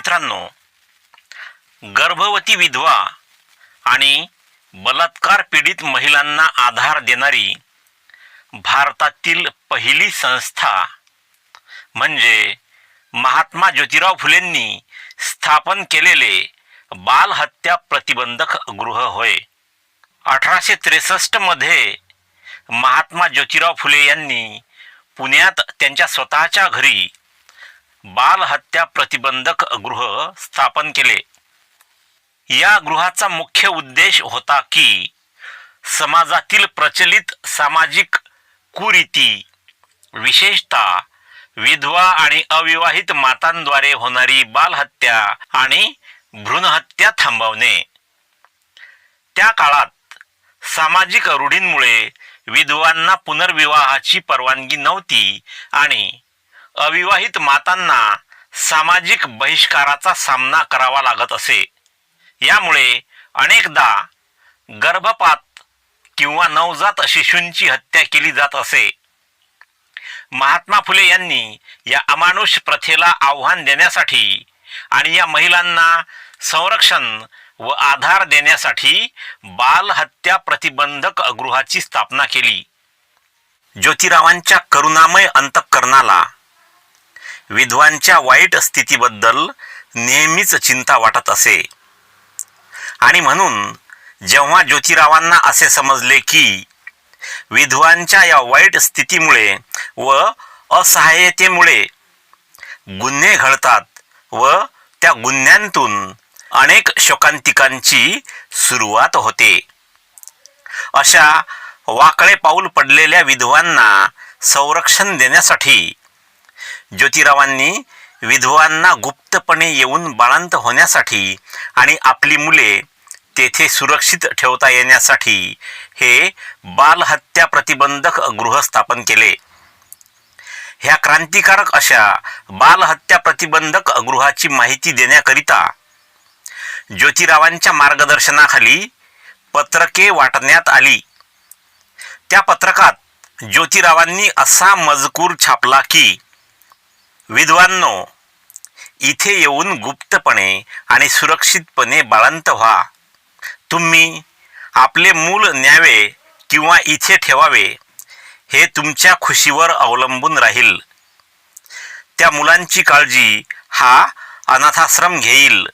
मित्रांनो गर्भवती विधवा आणि बलात्कार पीडित महिलांना आधार देणारी भारतातील पहिली संस्था म्हणजे महात्मा ज्योतिराव फुलेंनी स्थापन केलेले बालहत्या प्रतिबंधक गृह होय. अठराशे त्रेसष्टमध्ये महात्मा ज्योतिराव फुले यांनी पुण्यात त्यांच्या स्वतःच्या घरी बालहत्या प्रतिबंधक गृह स्थापन केले. या गृहाचा मुख्य उद्देश होता की समाजातील प्रचलित सामाजिक कुरीती विशेषतः विधवा आणि अविवाहित मातांद्वारे होणारी बालहत्या आणि भ्रूणहत्या थांबवणे. त्या काळात सामाजिक रूढींमुळे विधवांना पुनर्विवाहाची परवानगी नव्हती आणि अविवाहित मातांना सामाजिक बहिष्काराचा सामना करावा लागत असे. यामुळे अनेकदा गर्भपात किंवा नवजात शिशूंची हत्या केली जात असे. महात्मा फुले यांनी या अमानुष प्रथेला आव्हान देण्यासाठी आणि या महिलांना संरक्षण व आधार देण्यासाठी बालहत्या प्रतिबंधक गृहाची स्थापना केली. ज्योतिरावांच्या करुणामय अंतःकरणाला विधवांच्या वाईट स्थितीबद्दल नेहमीच चिंता वाटत असे. आणि म्हणून जेव्हा ज्योतिरावांना असे समजले की विधवांच्या या वाईट स्थितीमुळे व असहाय्यतेमुळे गुन्हे घडतात व त्या गुन्ह्यांतून अनेक शोकांतिकांची सुरुवात होते. अशा वाकळे पाऊल पडलेल्या विधवांना संरक्षण देण्यासाठी ज्योतिरावांनी विधवांना गुप्तपणे येऊन बाळांत होण्यासाठी आणि आपली मुले तेथे सुरक्षित ठेवता येण्यासाठी हे बालहत्या प्रतिबंधक गृह स्थापन केले. ह्या क्रांतिकारक अशा बालहत्या प्रतिबंधक गृहाची माहिती देण्याकरिता ज्योतिरावांच्या मार्गदर्शनाखाली पत्रके वाटण्यात आली. त्या पत्रकात ज्योतिरावांनी असा मजकूर छापला की विद्वांनो इथे येऊन गुप्तपणे आणि सुरक्षितपणे बाळंत व्हा. तुम्ही आपले मूल न्यावे किंवा इथे ठेवावे हे तुमच्या खुशीवर अवलंबून राहील. त्या मुलांची काळजी हा अनाथाश्रम घेईल.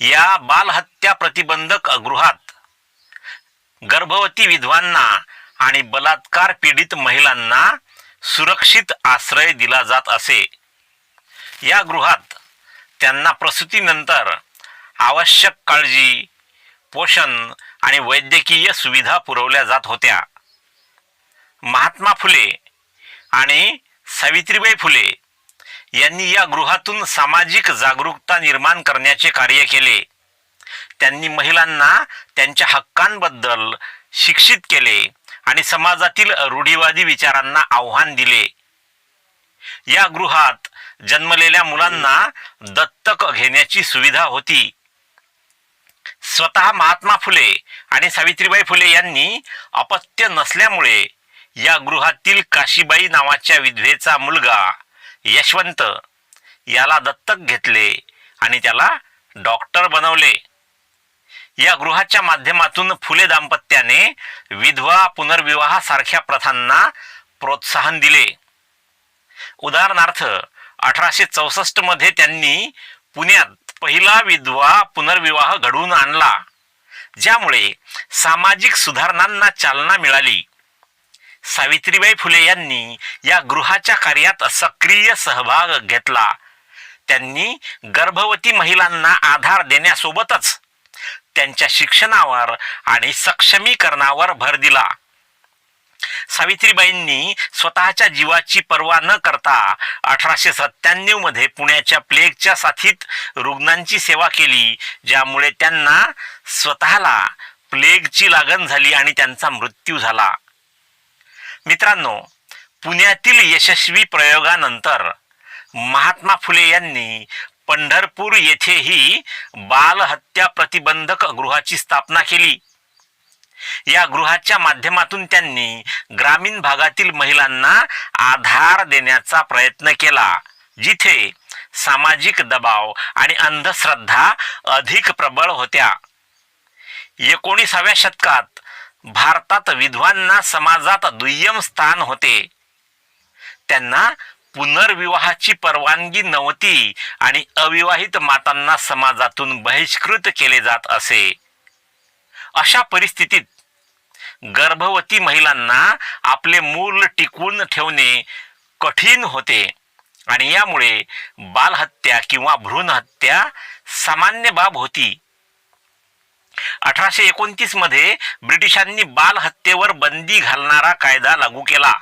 या बालहत्या प्रतिबंधक गृहात गर्भवती विधवांना आणि बलात्कार पीडित महिलांना सुरक्षित आश्रय दिला जात असे. या गृहात त्यांना प्रसूतीनंतर आवश्यक काळजी पोषण आणि वैद्यकीय सुविधा पुरवल्या जात होत्या. महात्मा फुले आणि सावित्रीबाई फुले यांनी या गृहातून सामाजिक जागरूकता निर्माण करण्याचे कार्य केले. त्यांनी महिलांना त्यांच्या हक्कांबद्दल शिक्षित केले. आणि समाजातील रूढीवादी विचारांना आव्हान दिले. या गृहात जन्मलेल्या मुलांना दत्तक घेण्याची सुविधा होती. स्वतः महात्मा फुले आणि सावित्रीबाई फुले यांनी अपत्य नसल्यामुळे या गृहातील काशीबाई नावाच्या विधवेचा मुलगा यशवंत याला दत्तक घेतले आणि त्याला डॉक्टर बनवले. या गृहाच्या माध्यमातून फुले दाम्पत्याने विधवा पुनर्विवाह सारख्या प्रथांना प्रोत्साहन दिले. उदाहरणार्थ अठराशे चौसष्टमध्ये त्यांनी पुण्यात पहिला विधवा पुनर्विवाह घडवून आणला ज्यामुळे सामाजिक सुधारणांना चालना मिळाली. सावित्रीबाई फुले यांनी या गृहाच्या कार्यात सक्रिय सहभाग घेतला. त्यांनी गर्भवती महिलांना आधार देण्यासोबतच त्यांच्या शिक्षणावर आणि सक्षमीकरणावर भर दिला. सावित्रीबाईंनी स्वतःच्या जीवाची पर्वा न करता अठराशे सत्त्याण्णवमध्ये पुण्याच्या प्लेगच्या साथीत रुग्णांची सेवा केली ज्यामुळे त्यांना स्वतःला प्लेगची लागण झाली आणि त्यांचा मृत्यू झाला. मित्रांनो पुण्यातील यशस्वी प्रयोगानंतर महात्मा फुले यांनी पंढरपूर येथेही बालहत्या प्रतिबंधक गृहाची स्थापना केली. या गृहाच्या माध्यमातून त्यांनी ग्रामीण भागातील महिलांना आधार देण्याचा प्रयत्न केला जिथे सामाजिक दबाव आणि अंधश्रद्धा अधिक प्रबळ होत्या. एकोणीसाव्या शतकात भारतात विधवांना समाजात दुय्यम स्थान होते. त्यांना पुनर्विवाहाची परवानगी नव्हती आणि अविवाहित मातांना समाजातून बहिष्कृत केले जात असे. अशा परिस्थितीत गर्भवती महिलांना आपले मूल टिकवून ठेवणे कठीण होते आणि यामुळे बालहत्या किंवा भ्रूणहत्या सामान्य बाब होती. अठराशे एकोणतीसमध्ये ब्रिटिशांनी बालहत्येवर बंदी घालणारा कायदा लागू केला.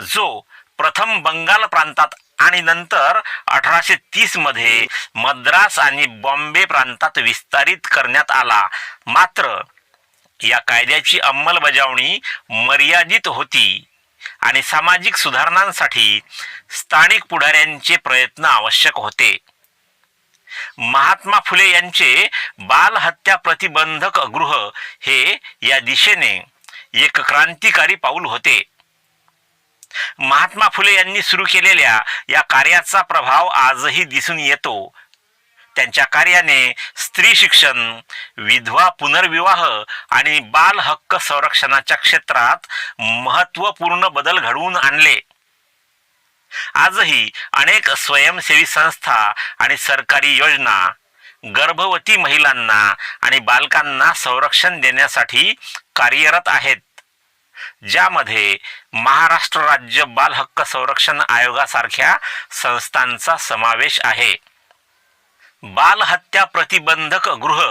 जो प्रथम बंगाल प्रांतात आणि नंतर अठराशे तीसमध्ये मद्रास आणि बॉम्बे प्रांतात विस्तारित करण्यात आला. मात्र या कायद्याची अंमलबजावणी मर्यादित होती आणि सामाजिक सुधारणांसाठी स्थानिक पुढाऱ्यांचे प्रयत्न आवश्यक होते. महात्मा फुले यांचे बालहत्या प्रतिबंधक गृह हे या दिशेने एक क्रांतिकारी पाऊल होते. महात्मा फुले यांनी सुरू केलेल्या या कार्याचा प्रभाव आजही दिसून येतो. त्यांच्या कार्याने स्त्री शिक्षण विधवा पुनर्विवाह आणि बाल हक्क संरक्षणाच्या क्षेत्रात महत्त्वपूर्ण बदल घडवून आणले. आजही अनेक स्वयंसेवी संस्था आणि सरकारी योजना गर्भवती महिलांना आणि बालकांना संरक्षण देण्यासाठी कार्यरत आहेत. ज्यामध्ये महाराष्ट्र राज्य बाल हक्क संरक्षण आयोगासारख्या संस्थांचा समावेश आहे. बालहत्या प्रतिबंधक गृह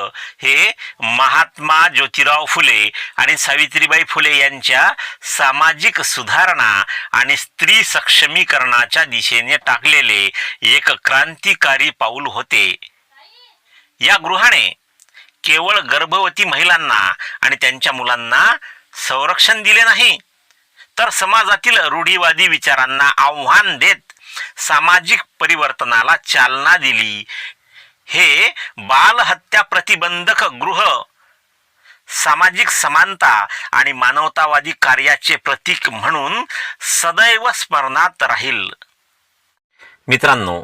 हे महात्मा ज्योतिराव फुले आणि सावित्रीबाई फुले यांच्या सामाजिक सुधारणा आणि स्त्री सक्षमीकरणाच्या दिशेने टाकलेले एक क्रांतिकारी पाऊल होते. या गृहाने केवळ गर्भवती महिलांना आणि त्यांच्या मुलांना संरक्षण दिले नाही तर समाजातील रूढीवादी विचारांना आव्हान देत सामाजिक परिवर्तनाला चालना दिली. हे बालहत्या प्रतिबंधक गृह सामाजिक समानता आणि मानवतावादी कार्याचे प्रतीक म्हणून सदैव स्मरणात राहील. मित्रांनो